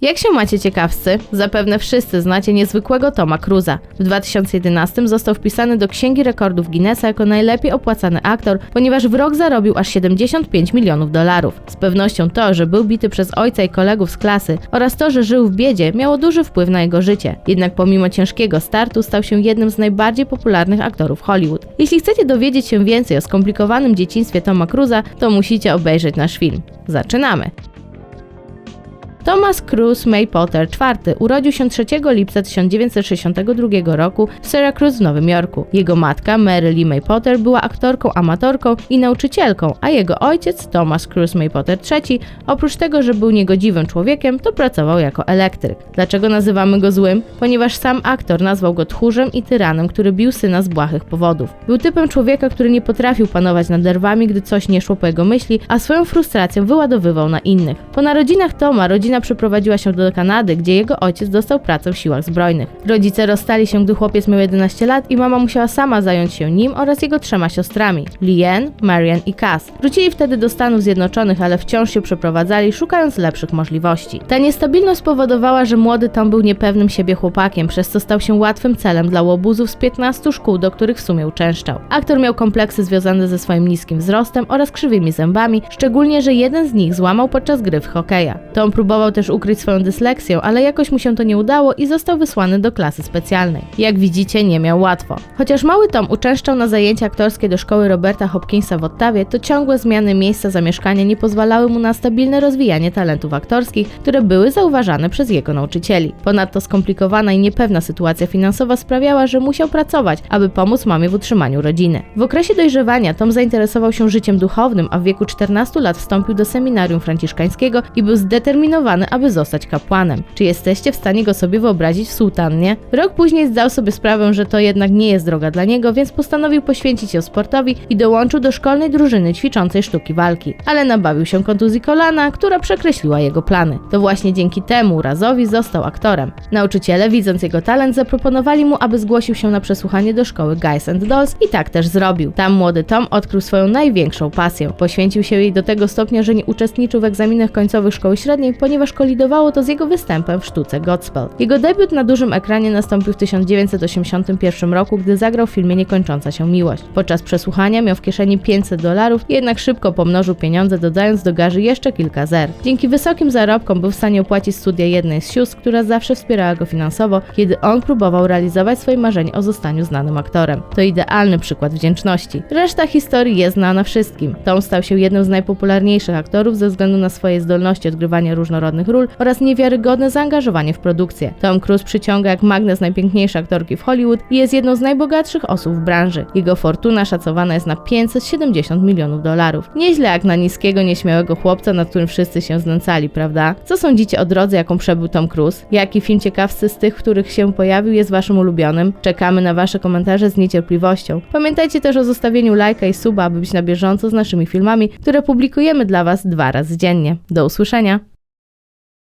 Jak się macie ciekawscy? Zapewne wszyscy znacie niezwykłego Toma Cruza. W 2011 został wpisany do Księgi Rekordów Guinnessa jako najlepiej opłacany aktor, ponieważ w rok zarobił aż 75 milionów dolarów. Z pewnością to, że był bity przez ojca i kolegów z klasy oraz to, że żył w biedzie, miało duży wpływ na jego życie. Jednak pomimo ciężkiego startu stał się jednym z najbardziej popularnych aktorów Hollywood. Jeśli chcecie dowiedzieć się więcej o skomplikowanym dzieciństwie Toma Cruza, to musicie obejrzeć nasz film. Zaczynamy! Thomas Cruz May Potter IV urodził się 3 lipca 1962 roku w Syracuse w Nowym Jorku. Jego matka, Mary Lee May Potter, była aktorką, amatorką i nauczycielką, a jego ojciec, Thomas Cruz May Potter III, oprócz tego, że był niegodziwym człowiekiem, to pracował jako elektryk. Dlaczego nazywamy go złym? Ponieważ sam aktor nazwał go tchórzem i tyranem, który bił syna z błahych powodów. Był typem człowieka, który nie potrafił panować nad nerwami, gdy coś nie szło po jego myśli, a swoją frustrację wyładowywał na innych. Po narodzinach Toma rodzina przeprowadziła się do Kanady, gdzie jego ojciec dostał pracę w siłach zbrojnych. Rodzice rozstali się, gdy chłopiec miał 11 lat i mama musiała sama zająć się nim oraz jego trzema siostrami Liane, Marian i Cass. Wrócili wtedy do Stanów Zjednoczonych, ale wciąż się przeprowadzali, szukając lepszych możliwości. Ta niestabilność spowodowała, że młody Tom był niepewnym siebie chłopakiem, przez co stał się łatwym celem dla łobuzów z 15 szkół, do których w sumie uczęszczał. Aktor miał kompleksy związane ze swoim niskim wzrostem oraz krzywymi zębami, szczególnie, że jeden z nich złamał podczas gry w hokeja. Tom próbował też ukryć swoją dysleksję, ale jakoś mu się to nie udało i został wysłany do klasy specjalnej. Jak widzicie, nie miał łatwo. Chociaż mały Tom uczęszczał na zajęcia aktorskie do szkoły Roberta Hopkinsa w Ottawie, to ciągłe zmiany miejsca zamieszkania nie pozwalały mu na stabilne rozwijanie talentów aktorskich, które były zauważane przez jego nauczycieli. Ponadto skomplikowana i niepewna sytuacja finansowa sprawiała, że musiał pracować, aby pomóc mamie w utrzymaniu rodziny. W okresie dojrzewania Tom zainteresował się życiem duchownym, a w wieku 14 lat wstąpił do seminarium franciszkańskiego i był zdeterminowany, aby zostać kapłanem. Czy jesteście w stanie go sobie wyobrazić w sułtannie? Rok później zdał sobie sprawę, że to jednak nie jest droga dla niego, więc postanowił poświęcić się sportowi i dołączył do szkolnej drużyny ćwiczącej sztuki walki. Ale nabawił się kontuzji kolana, która przekreśliła jego plany. To właśnie dzięki temu urazowi został aktorem. Nauczyciele, widząc jego talent, zaproponowali mu, aby zgłosił się na przesłuchanie do szkoły Guys and Dolls i tak też zrobił. Tam młody Tom odkrył swoją największą pasję. Poświęcił się jej do tego stopnia, że nie uczestniczył w egzaminach końcowych szkoły średniej, ponieważ kolidowało to z jego występem w sztuce Godspell. Jego debiut na dużym ekranie nastąpił w 1981 roku, gdy zagrał w filmie Niekończąca się miłość. Podczas przesłuchania miał w kieszeni 500 dolarów, jednak szybko pomnożył pieniądze, dodając do garzy jeszcze kilka zer. Dzięki wysokim zarobkom był w stanie opłacić studia jednej z sióstr, która zawsze wspierała go finansowo, kiedy on próbował realizować swoje marzenie o zostaniu znanym aktorem. To idealny przykład wdzięczności. Reszta historii jest znana wszystkim. Tom stał się jednym z najpopularniejszych aktorów ze względu na swoje zdolności odgrywania różnorodnych ról oraz niewiarygodne zaangażowanie w produkcję. Tom Cruise przyciąga jak magnes najpiękniejsze aktorki w Hollywood i jest jedną z najbogatszych osób w branży. Jego fortuna szacowana jest na 570 milionów dolarów. Nieźle jak na niskiego, nieśmiałego chłopca, nad którym wszyscy się znęcali, prawda? Co sądzicie o drodze, jaką przebył Tom Cruise? Jaki film ciekawszy z tych, w których się pojawił, jest waszym ulubionym? Czekamy na wasze komentarze z niecierpliwością. Pamiętajcie też o zostawieniu lajka i suba, aby być na bieżąco z naszymi filmami, które publikujemy dla was dwa razy dziennie. Do usłyszenia!